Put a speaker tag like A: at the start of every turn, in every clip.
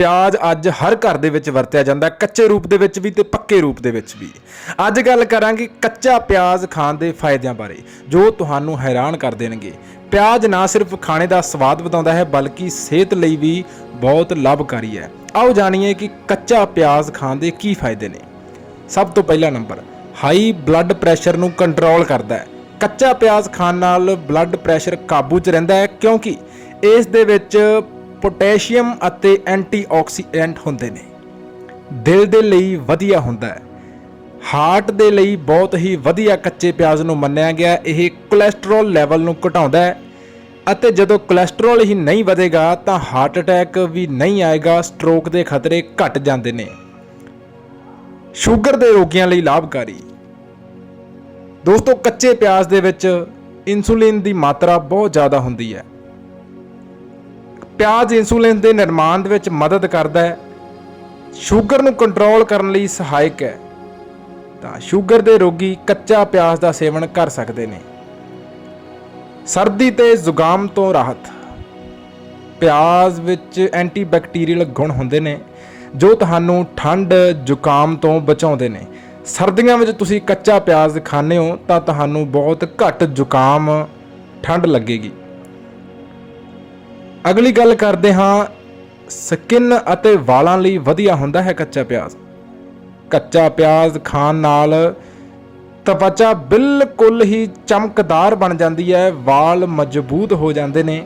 A: ਪਿਆਜ਼ ਅੱਜ ਹਰ ਘਰ ਦੇ ਵਿੱਚ ਵਰਤਿਆ ਜਾਂਦਾ ਕੱਚੇ ਰੂਪ ਦੇ ਵਿੱਚ ਵੀ ਤੇ ਪੱਕੇ ਰੂਪ ਦੇ ਵਿੱਚ ਵੀ। ਅੱਜ ਗੱਲ ਕਰਾਂਗੇ ਕੱਚਾ ਪਿਆਜ਼ ਖਾਣ ਦੇ ਫਾਇਦਿਆਂ ਬਾਰੇ, ਜੋ ਤੁਹਾਨੂੰ ਹੈਰਾਨ ਕਰ ਦੇਣਗੇ। ਪਿਆਜ਼ ਨਾ ਸਿਰਫ ਖਾਣੇ ਦਾ ਸਵਾਦ ਵਧਾਉਂਦਾ ਹੈ, ਬਲਕਿ ਸਿਹਤ ਲਈ ਵੀ ਬਹੁਤ ਲਾਭਕਾਰੀ ਹੈ। ਆਓ ਜਾਣੀਏ ਕਿ ਕੱਚਾ ਪਿਆਜ਼ ਖਾਣ ਦੇ ਕੀ ਫਾਇਦੇ ਨੇ। ਸਭ ਤੋਂ ਪਹਿਲਾ ਨੰਬਰ, ਹਾਈ ਬਲੱਡ ਪ੍ਰੈਸ਼ਰ ਨੂੰ ਕੰਟਰੋਲ ਕਰਦਾ ਹੈ। ਕੱਚਾ ਪਿਆਜ਼ ਖਾਣ ਨਾਲ ਬਲੱਡ ਪ੍ਰੈਸ਼ਰ ਕਾਬੂ 'ਚ ਰਹਿੰਦਾ ਹੈ, ਕਿਉਂਕਿ ਇਸ ਦੇ ਵਿੱਚ ਪੋਟਾਸ਼ੀਅਮ ਅਤੇ ਐਂਟੀਆਕਸੀਡੈਂਟ ਹੁੰਦੇ ਨੇ। ਦਿਲ ਦੇ ਲਈ ਵਧੀਆ ਹੁੰਦਾ ਹੈ। ਹਾਰਟ ਦੇ ਲਈ ਬਹੁਤ ਹੀ ਵਧੀਆ ਕੱਚੇ ਪਿਆਜ਼ ਨੂੰ ਮੰਨਿਆ ਗਿਆ। ਇਹ ਕੋਲੇਸਟ੍ਰੋਲ ਲੈਵਲ ਨੂੰ ਘਟਾਉਂਦਾ ਹੈ ਅਤੇ ਜਦੋਂ ਕੋਲੇਸਟ੍ਰੋਲ ਹੀ ਨਹੀਂ ਵਧੇਗਾ ਤਾਂ ਹਾਰਟ ਅਟੈਕ ਵੀ ਨਹੀਂ ਆਏਗਾ ਸਟ੍ਰੋਕ ਦੇ ਖਤਰੇ ਘਟ ਜਾਂਦੇ ਨੇ। ਸ਼ੂਗਰ ਦੇ ਰੋਗੀਆਂ ਲਈ ਲਾਭਕਾਰੀ। ਦੋਸਤੋ, ਕੱਚੇ ਪਿਆਜ਼ ਦੇ ਵਿੱਚ ਇਨਸੂਲਿਨ ਦੀ ਮਾਤਰਾ ਬਹੁਤ ਜ਼ਿਆਦਾ ਹੁੰਦੀ ਹੈ। ਪਿਆਜ਼ ਇਨਸੂਲਿਨ ਦੇ ਨਿਰਮਾਣ ਦੇ ਵਿੱਚ ਮਦਦ ਕਰਦਾ ਹੈ। ਸ਼ੂਗਰ ਨੂੰ ਕੰਟਰੋਲ ਕਰਨ ਲਈ ਸਹਾਇਕ ਹੈ। ਤਾਂ ਸ਼ੂਗਰ ਦੇ ਰੋਗੀ ਕੱਚਾ ਪਿਆਜ਼ ਦਾ ਸੇਵਨ ਕਰ ਸਕਦੇ ਨੇ। ਸਰਦੀ ਤੇ ਜ਼ੁਕਾਮ ਤੋਂ ਰਾਹਤ। ਪਿਆਜ਼ ਵਿੱਚ ਐਂਟੀਬੈਕਟੀਰੀਅਲ ਗੁਣ ਹੁੰਦੇ ਨੇ, ਜੋ ਤੁਹਾਨੂੰ ਠੰਡ, ਜ਼ੁਕਾਮ ਤੋਂ ਬਚਾਉਂਦੇ ਨੇ। ਸਰਦੀਆਂ ਵਿੱਚ ਤੁਸੀਂ ਕੱਚਾ ਪਿਆਜ਼ ਖਾਂਦੇ ਹੋ, ਤਾਂ ਤੁਹਾਨੂੰ ਬਹੁਤ ਘੱਟ ਜ਼ੁਕਾਮ ਠੰਡ ਲੱਗੇਗੀ। ਅਗਲੀ ਗੱਲ ਕਰਦੇ ਹਾਂ, ਸਕਿਨ ਅਤੇ ਵਾਲਾਂ ਲਈ ਵਧੀਆ ਹੁੰਦਾ ਹੈ ਕੱਚਾ ਪਿਆਜ਼। ਕੱਚਾ ਪਿਆਜ਼ ਖਾਣ ਨਾਲ ਤਵਚਾ ਬਿਲਕੁਲ ਹੀ ਚਮਕਦਾਰ ਬਣ ਜਾਂਦੀ ਹੈ, ਵਾਲ ਮਜ਼ਬੂਤ ਹੋ ਜਾਂਦੇ ਨੇ,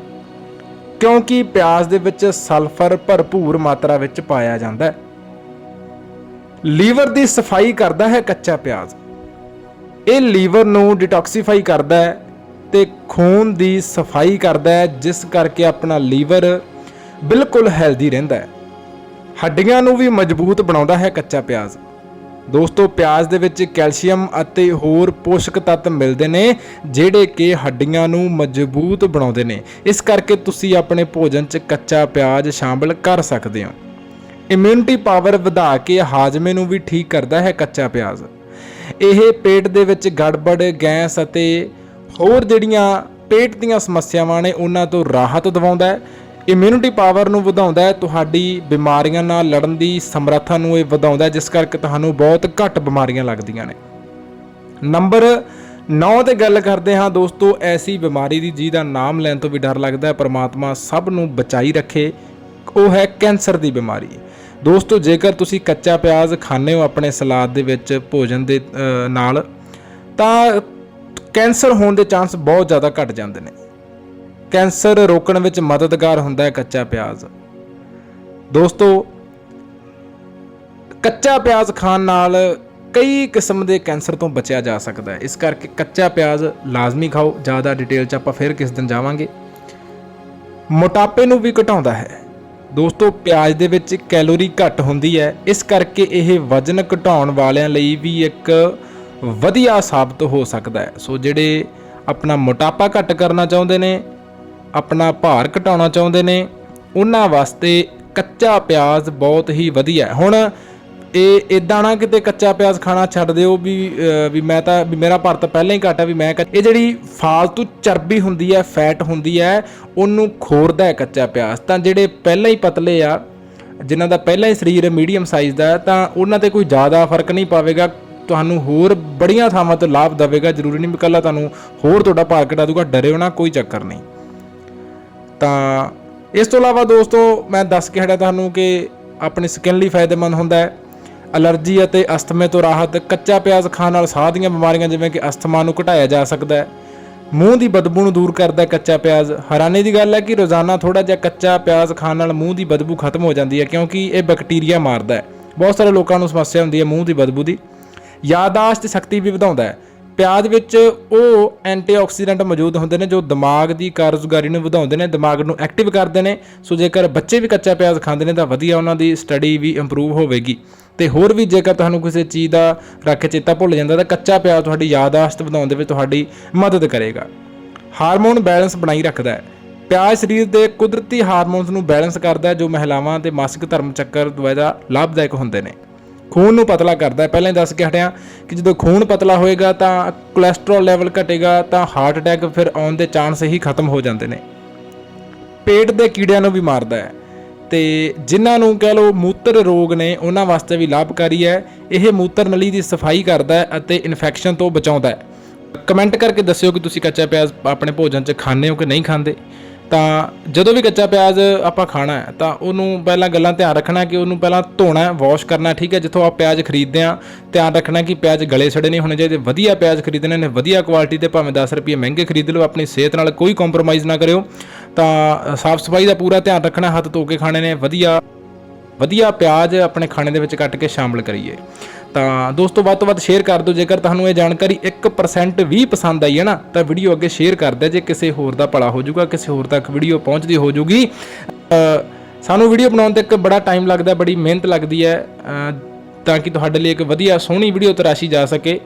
A: ਕਿਉਂਕਿ ਪਿਆਜ਼ ਦੇ ਵਿੱਚ ਸਲਫਰ ਭਰਪੂਰ ਮਾਤਰਾ ਵਿੱਚ ਪਾਇਆ ਜਾਂਦਾ ਹੈ। ਲੀਵਰ ਦੀ ਸਫ਼ਾਈ ਕਰਦਾ ਹੈ ਕੱਚਾ ਪਿਆਜ਼। ਇਹ ਲੀਵਰ ਨੂੰ ਡਿਟੌਕਸੀਫਾਈ ਕਰਦਾ ਹੈ ਤੇ ਖੂਨ ਦੀ ਸਫ਼ਾਈ ਕਰਦਾ ਹੈ, ਜਿਸ ਕਰਕੇ ਆਪਣਾ ਲੀਵਰ ਬਿਲਕੁਲ ਹੈਲਦੀ ਰਹਿੰਦਾ ਹੈ। ਹੱਡੀਆਂ ਨੂੰ ਵੀ ਮਜ਼ਬੂਤ ਬਣਾਉਂਦਾ ਹੈ ਕੱਚਾ ਪਿਆਜ਼। ਦੋਸਤੋ, ਪਿਆਜ਼ ਦੇ ਵਿੱਚ ਕੈਲਸ਼ੀਅਮ ਅਤੇ ਹੋਰ ਪੋਸ਼ਕ ਤੱਤ ਮਿਲਦੇ ਨੇ, ਜਿਹੜੇ ਕਿ ਹੱਡੀਆਂ ਨੂੰ ਮਜ਼ਬੂਤ ਬਣਾਉਂਦੇ ਨੇ। ਇਸ ਕਰਕੇ ਤੁਸੀਂ ਆਪਣੇ ਭੋਜਨ 'ਚ ਕੱਚਾ ਪਿਆਜ਼ ਸ਼ਾਮਲ ਕਰ ਸਕਦੇ ਹੋ। ਇਮਿਊਨਿਟੀ ਪਾਵਰ ਵਧਾ ਕੇ ਹਾਜ਼ਮੇ ਨੂੰ ਵੀ ਠੀਕ ਕਰਦਾ ਹੈ ਕੱਚਾ ਪਿਆਜ਼। ਇਹ ਪੇਟ ਦੇ ਵਿੱਚ ਗੜਬੜ, ਗੈਸ ਅਤੇ ਹੋਰ ਜਿਹੜੀਆਂ ਪੇਟ ਦੀਆਂ ਸਮੱਸਿਆਵਾਂ ਨੇ ਉਹਨਾਂ ਤੋਂ ਰਾਹਤ ਦਿਵਾਉਂਦਾ ਹੈ। ਇਮਿਊਨਿਟੀ ਪਾਵਰ ਨੂੰ ਵਧਾਉਂਦਾ ਹੈ। ਤੁਹਾਡੀ ਬਿਮਾਰੀਆਂ ਨਾਲ ਲੜਨ ਦੀ ਸਮਰੱਥਾ ਨੂੰ ਇਹ ਵਧਾਉਂਦਾ ਹੈ, ਜਿਸ ਕਰਕੇ ਤੁਹਾਨੂੰ ਬਹੁਤ ਘੱਟ ਬਿਮਾਰੀਆਂ ਲੱਗਦੀਆਂ ਨੇ। ਨੰਬਰ 9 ਤੇ ਗੱਲ ਕਰਦੇ ਹਾਂ ਦੋਸਤੋ, ਐਸੀ ਬਿਮਾਰੀ ਦੀ ਜਿਹਦਾ ਨਾਮ ਲੈਣ ਤੋਂ ਵੀ ਡਰ ਲੱਗਦਾ ਹੈ। ਪ੍ਰਮਾਤਮਾ ਸਭ ਨੂੰ ਬਚਾਈ ਰੱਖੇ, ਉਹ ਹੈ ਕੈਂਸਰ ਦੀ ਬਿਮਾਰੀ। ਦੋਸਤੋ, ਜੇਕਰ ਤੁਸੀਂ ਕੱਚਾ ਪਿਆਜ਼ ਖਾਂਦੇ ਹੋ ਆਪਣੇ ਸਲਾਦ ਦੇ ਵਿੱਚ ਭੋਜਨ ਦੇ ਨਾਲ, ਤਾਂ ਕੈਂਸਰ ਹੋਣ ਦੇ ਚਾਂਸ ਬਹੁਤ ਜ਼ਿਆਦਾ ਘਟ ਜਾਂਦੇ ਨੇ। ਕੈਂਸਰ ਰੋਕਣ ਵਿੱਚ ਮਦਦਗਾਰ ਹੁੰਦਾ ਹੈ ਕੱਚਾ ਪਿਆਜ਼। ਦੋਸਤੋ, ਕੱਚਾ ਪਿਆਜ਼ ਖਾਣ ਨਾਲ ਕਈ ਕਿਸਮ ਦੇ ਕੈਂਸਰ ਤੋਂ ਬਚਿਆ ਜਾ ਸਕਦਾ ਹੈ। ਇਸ ਕਰਕੇ ਕੱਚਾ ਪਿਆਜ਼ ਲਾਜ਼ਮੀ ਖਾਓ। ਜ਼ਿਆਦਾ ਡਿਟੇਲ 'ਚ ਆਪਾਂ ਫਿਰ ਕਿਸ ਦਿਨ ਜਾਵਾਂਗੇ। ਮੋਟਾਪੇ ਨੂੰ ਵੀ ਘਟਾਉਂਦਾ ਹੈ। ਦੋਸਤੋ, ਪਿਆਜ਼ ਦੇ ਵਿੱਚ ਕੈਲੋਰੀ ਘੱਟ ਹੁੰਦੀ ਹੈ। ਇਸ ਕਰਕੇ ਇਹ ਵਜ਼ਨ ਘਟਾਉਣ ਵਾਲਿਆਂ ਲਈ ਵੀ ਇੱਕ ਵਧੀਆ ਸਾਬਤ ਹੋ ਸਕਦਾ ਹੈ। ਸੋ ਜਿਹੜੇ ਆਪਣਾ ਮੋਟਾਪਾ ਘੱਟ ਕਰਨਾ ਚਾਹੁੰਦੇ ਨੇ, ਆਪਣਾ ਭਾਰ ਘਟਾਉਣਾ ਚਾਹੁੰਦੇ ਨੇ, ਉਹਨਾਂ ਵਾਸਤੇ ਕੱਚਾ ਪਿਆਜ਼ ਬਹੁਤ ਹੀ ਵਧੀਆ ਹੈ। ਹੁਣ ਇਹ ਇਦਾਂ ਨਾ ਕਿਤੇ ਕੱਚਾ ਪਿਆਜ਼ ਖਾਣਾ ਛੱਡ ਦਿਓ ਵੀ ਵੀ ਮੈਂ ਤਾਂ, ਵੀ ਮੇਰਾ ਭਾਰ ਤਾਂ ਪਹਿਲਾਂ ਹੀ ਘੱਟ ਹੈ, ਵੀ ਮੈਂ ਕੱਚ- ਇਹ ਜਿਹੜੀ ਫਾਲਤੂ ਚਰਬੀ ਹੁੰਦੀ ਹੈ, ਫੈਟ ਹੁੰਦੀ ਹੈ, ਉਹਨੂੰ ਖੋਰਦਾ ਹੈ ਕੱਚਾ ਪਿਆਜ਼। ਤਾਂ ਜਿਹੜੇ ਪਹਿਲਾਂ ਹੀ ਪਤਲੇ ਆ, ਜਿਨ੍ਹਾਂ ਦਾ ਪਹਿਲਾਂ ਹੀ ਸਰੀਰ ਮੀਡੀਅਮ ਸਾਈਜ਼ ਦਾ ਤਾਂ ਉਹਨਾਂ ਤੇ ਕੋਈ ਜ਼ਿਆਦਾ ਫ਼ਰਕ ਨਹੀਂ ਪਾਵੇਗਾ। ਤੁਹਾਨੂੰ ਹੋਰ ਬੜੀਆਂ ਥਾਵਾਂ ਤੋਂ ਲਾਭ ਦੇਵੇਗਾ, ਜ਼ਰੂਰੀ ਨਹੀਂ ਇਕੱਲਾ ਤੁਹਾਨੂੰ ਹੋਰ ਤੁਹਾਡਾ ਭਾਰ ਘਟਾ ਦੂਗਾ, ਡਰਿਓ ਨਾ, ਕੋਈ ਚੱਕਰ ਨਹੀਂ। ਤਾਂ ਇਸ ਤੋਂ ਇਲਾਵਾ ਦੋਸਤੋ, ਮੈਂ ਦੱਸ ਕੇ ਹਟਿਆ ਤੁਹਾਨੂੰ ਕਿ ਆਪਣੀ ਸਕਿਨ ਲਈ ਫਾਇਦੇਮੰਦ ਹੁੰਦਾ ਹੈ। ਅਲਰਜੀ ਅਤੇ ਅਸਥਮੇ ਤੋਂ ਰਾਹਤ, ਕੱਚਾ ਪਿਆਜ਼ ਖਾਣ ਨਾਲ ਸਾਹ ਦੀਆਂ ਬਿਮਾਰੀਆਂ ਜਿਵੇਂ ਕਿ ਅਸਥਮਾ ਨੂੰ ਘਟਾਇਆ ਜਾ ਸਕਦਾ ਹੈ। ਮੂੰਹ ਦੀ ਬਦਬੂ ਨੂੰ ਦੂਰ ਕਰਦਾ ਕੱਚਾ ਪਿਆਜ਼। ਹੈਰਾਨੀ ਦੀ ਗੱਲ ਹੈ ਕਿ ਰੋਜ਼ਾਨਾ ਥੋੜਾ ਜਿਹਾ ਕੱਚਾ ਪਿਆਜ਼ ਖਾਣ ਨਾਲ ਮੂੰਹ ਦੀ ਬਦਬੂ ਖਤਮ ਹੋ ਜਾਂਦੀ ਹੈ ਕਿਉਂਕਿ ਇਹ ਬੈਕਟੀਰੀਆ ਮਾਰਦਾ ਹੈ। ਬਹੁਤ ਸਾਰੇ ਲੋਕਾਂ ਨੂੰ ਸਮੱਸਿਆ ਹੁੰਦੀ ਹੈ ਮੂੰਹ ਦੀ ਬਦਬੂ ਦੀ। ਯਾਦਾਸ਼ਤ ਸ਼ਕਤੀ ਵੀ ਵਧਾਉਂਦਾ ਹੈ। ਪਿਆਜ਼ ਵਿੱਚ ਉਹ ਐਂਟੀਆਕਸੀਡੈਂਟ ਮੌਜੂਦ ਹੁੰਦੇ ਨੇ ਜੋ ਦਿਮਾਗ ਦੀ ਕਾਰਜਗਾਰੀ ਨੂੰ ਵਧਾਉਂਦੇ ਨੇ, ਦਿਮਾਗ ਨੂੰ ਐਕਟਿਵ ਕਰਦੇ ਨੇ। ਸੋ ਜੇਕਰ ਬੱਚੇ ਵੀ ਕੱਚਾ ਪਿਆਜ਼ ਖਾਂਦੇ ਨੇ ਤਾਂ ਵਧੀਆ ਉਹਨਾਂ ਦੀ ਸਟੱਡੀ ਵੀ ਇੰਪਰੂਵ ਹੋਵੇਗੀ। ਤੇ ਹੋਰ ਵੀ ਜੇਕਰ ਤੁਹਾਨੂੰ ਕਿਸੇ ਚੀਜ਼ ਦਾ ਰੱਖ ਚੇਤਾ ਭੁੱਲ ਜਾਂਦਾ ਤਾਂ ਕੱਚਾ ਪਿਆਜ਼ ਤੁਹਾਡੀ ਯਾਦਾਸ਼ਤ ਵਧਾਉਣ ਦੇ ਵਿੱਚ ਤੁਹਾਡੀ ਮਦਦ ਕਰੇਗਾ। ਹਾਰਮੋਨ ਬੈਲੈਂਸ ਬਣਾਈ ਰੱਖਦਾ ਹੈ। ਪਿਆਜ਼ ਸਰੀਰ ਦੇ ਕੁਦਰਤੀ ਹਾਰਮੋਨਸ ਨੂੰ ਬੈਲੈਂਸ ਕਰਦਾ ਹੈ, ਜੋ ਮਹਿਲਾਵਾਂ ਦੇ ਮਾਸਿਕ ਧਰਮ ਚੱਕਰ ਦੁਆਰਾ ਲਾਭਦਾਇਕ ਹੁੰਦੇ ਨੇ। ਖੂਨ ਨੂੰ ਪਤਲਾ ਕਰਦਾ ਹੈ। ਪਹਿਲਾਂ ਹੀ ਦੱਸ ਕੇ ਹਟਿਆ ਕਿ ਜਦੋਂ ਖੂਨ ਪਤਲਾ ਹੋਏਗਾ ਤਾਂ ਕੋਲੇਸਟ੍ਰੋਲ ਲੈਵਲ ਘਟੇਗਾ, ਤਾਂ ਹਾਰਟ ਅਟੈਕ ਫਿਰ ਆਉਣ ਦੇ ਚਾਂਸ ਹੀ ਖਤਮ ਹੋ ਜਾਂਦੇ ਨੇ। ਪੇਟ ਦੇ ਕੀੜਿਆਂ ਨੂੰ ਵੀ ਮਾਰਦਾ ਹੈ। ਤੇ ਜਿਨ੍ਹਾਂ ਨੂੰ ਕਹਿ ਲਓ ਮੂਤਰ ਰੋਗ ਨੇ, ਉਹਨਾਂ ਵਾਸਤੇ ਵੀ ਲਾਭਕਾਰੀ ਹੈ। ਇਹ ਮੂਤਰ ਨਲੀ ਦੀ ਸਫ਼ਾਈ ਕਰਦਾ ਹੈ ਅਤੇ ਇਨਫੈਕਸ਼ਨ ਤੋਂ ਬਚਾਉਂਦਾ ਹੈ। ਕਮੈਂਟ ਕਰਕੇ ਦੱਸਿਓ ਕਿ ਤੁਸੀਂ ਕੱਚਾ ਪਿਆਜ਼ ਆਪਣੇ ਭੋਜਨ 'ਚ ਖਾਂਦੇ ਹੋ ਕਿ ਨਹੀਂ ਖਾਂਦੇ? ਤਾਂ ਜਦੋਂ ਵੀ ਕੱਚਾ ਪਿਆਜ਼ ਆਪਾਂ ਖਾਣਾ ਹੈ, ਤਾਂ ਉਹਨੂੰ ਪਹਿਲਾਂ ਗੱਲਾਂ ਧਿਆਨ ਰੱਖਣਾ ਕਿ ਉਹਨੂੰ ਪਹਿਲਾਂ ਧੋਣਾ ਵਾਸ਼ ਕਰਨਾ ਠੀਕ ਹੈ, ਜਿੱਥੋਂ ਆਪ ਪਿਆਜ਼ ਖਰੀਦਦੇ ਆ ਧਿਆਨ ਰੱਖਣਾ ਕਿ ਪਿਆਜ਼ ਗਲੇ ਸੜੇ ਨਹੀਂ ਹੋਣੇ ਚਾਹੀਦੇ, ਵਧੀਆ ਪਿਆਜ਼ ਖਰੀਦਣੇ ਨੇ, ਵਧੀਆ ਕੁਆਲਿਟੀ ਦੇ ਭਾਵੇਂ 10 ਰੁਪਏ ਮਹਿੰਗੇ ਖਰੀਦ ਲਓ, ਆਪਣੀ ਸਿਹਤ ਨਾਲ ਕੋਈ ਕੰਪਰੋਮਾਈਜ਼ ਨਾ ਕਰਿਓ। ਤਾਂ ਸਾਫ਼ ਸਫ਼ਾਈ ਦਾ ਪੂਰਾ ਧਿਆਨ ਰੱਖਣਾ, ਹੱਥ ਧੋ ਕੇ ਖਾਣੇ ਨੇ, ਵਧੀਆ ਵਧੀਆ ਪਿਆਜ਼ ਆਪਣੇ ਖਾਣੇ ਦੇ ਵਿੱਚ ਕੱਟ ਕੇ ਸ਼ਾਮਲ ਕਰੀਏ। ਤਾਂ ਦੋਸਤੋ, ਵੱਧ ਤੋਂ ਵੱਧ ਸ਼ੇਅਰ ਕਰ ਦਿਓ। ਜੇਕਰ ਤੁਹਾਨੂੰ ਇਹ ਜਾਣਕਾਰੀ 1% ਵੀ ਪਸੰਦ ਆਈ ਹੈ ਨਾ, ਤਾਂ ਵੀਡੀਓ ਅੱਗੇ ਸ਼ੇਅਰ ਕਰ ਦਿਓ। ਜੇ ਕਿਸੇ ਹੋਰ ਦਾ ਭਲਾ ਹੋ ਜਾਊਗਾ, ਕਿਸੇ ਹੋਰ ਤੱਕ ਵੀਡੀਓ ਪਹੁੰਚਦੀ ਹੋ ਜਾਊਗੀ। ਸਾਨੂੰ ਵੀਡੀਓ ਬਣਾਉਣ ਤੇ ਇੱਕ ਬੜਾ ਟਾਈਮ ਲੱਗਦਾ, ਬੜੀ ਮਿਹਨਤ ਲੱਗਦੀ ਹੈ ਤਾਂ ਕਿ ਤੁਹਾਡੇ ਲਈ ਇੱਕ ਵਧੀਆ ਸੋਹਣੀ ਵੀਡੀਓ ਤਰਾਸ਼ੀ ਜਾ ਸਕੇ।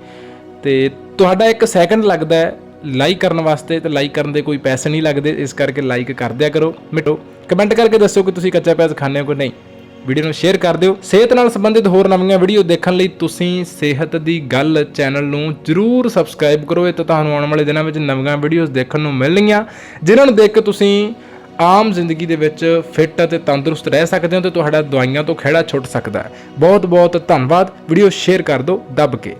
A: ਤੇ ਤੁਹਾਡਾ ਇੱਕ ਸੈਕਿੰਡ ਲੱਗਦਾ ਹੈ ਲਾਈਕ ਕਰਨ ਵਾਸਤੇ, ਤੇ ਲਾਈਕ ਕਰਨ ਦੇ ਕੋਈ ਪੈਸੇ ਨਹੀਂ ਲੱਗਦੇ। ਇਸ ਕਰਕੇ ਲਾਈਕ ਕਰ ਦਿਆ ਕਰੋ। ਮਿਟੋ ਕਮੈਂਟ ਕਰਕੇ ਦੱਸੋ ਕਿ ਤੁਸੀਂ ਕੱਚਾ ਪਿਆਜ਼ ਖਾਂਦੇ ਹੋ ਕਿ ਨਹੀਂ। ਵੀਡੀਓ ਨੂੰ ਸ਼ੇਅਰ ਕਰ ਦਿਓ। ਸਿਹਤ ਨਾਲ ਸੰਬੰਧਿਤ ਹੋਰ ਨਵੀਆਂ ਵੀਡੀਓ ਦੇਖਣ ਲਈ ਤੁਸੀਂ ਸਿਹਤ ਦੀ ਗੱਲ ਚੈਨਲ ਨੂੰ ਜਰੂਰ ਸਬਸਕ੍ਰਾਈਬ ਕਰੋ। ਇਹ ਤਾਂ ਤੁਹਾਨੂੰ ਆਉਣ ਵਾਲੇ ਦਿਨਾਂ ਵਿੱਚ ਨਵੀਆਂ ਵੀਡੀਓਜ਼ ਦੇਖਣ ਨੂੰ ਮਿਲਣਗੀਆਂ। ਜਿਨ੍ਹਾਂ ਨੂੰ ਦੇਖ ਕੇ ਤੁਸੀਂ ਆਮ ਜ਼ਿੰਦਗੀ ਦੇ ਵਿੱਚ ਫਿੱਟ ਅਤੇ ਤੰਦਰੁਸਤ ਰਹਿ ਸਕਦੇ ਹੋ ਤੇ ਤੁਹਾਡਾ ਦਵਾਈਆਂ ਤੋਂ ਖਹਿੜਾ ਛੁੱਟ ਸਕਦਾ ਹੈ। ਬਹੁਤ ਬਹੁਤ ਧੰਨਵਾਦ। ਵੀਡੀਓ ਸ਼ੇਅਰ ਕਰ ਦਿਓ। ਦੱਬ ਕੇ।